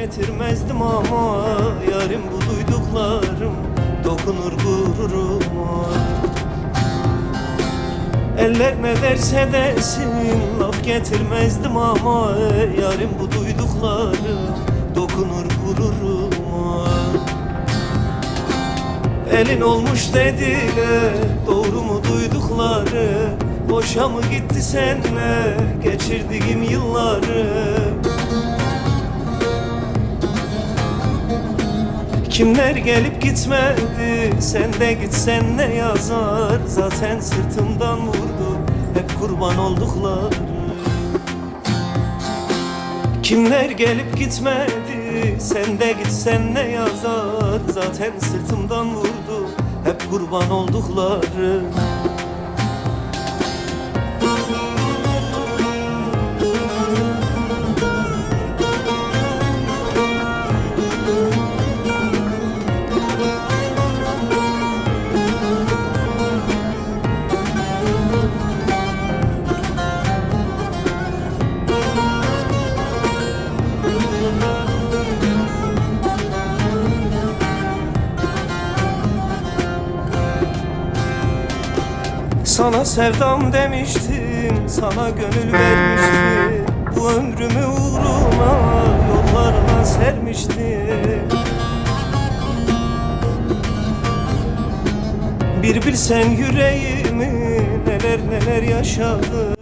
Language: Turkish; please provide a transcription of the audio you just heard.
getirmezdim ama Yarim bu duyduklarım dokunur gururuma Eller ne derse desin laf getirmezdim ama Yarim bu duyduklarım dokunur gururuma Elin olmuş dediler Doğru mu duydukları? Boşa mı gitti senle Geçirdiğim yılları Kimler gelip gitmedi? Sen de gitsen ne yazar? Zaten sırtımdan vurdu Hep kurban oldukları. Kimler gelip gitmedi? Sen de gitsen ne yazar? Zaten sırtımdan vurdu Hep kurban oldukları Sana sevdam demiştim Sana gönül vermiştim. Bu ömrümü uğruna Yollarına sermiştim. Bir bilsen yüreğimi Neler neler yaşadım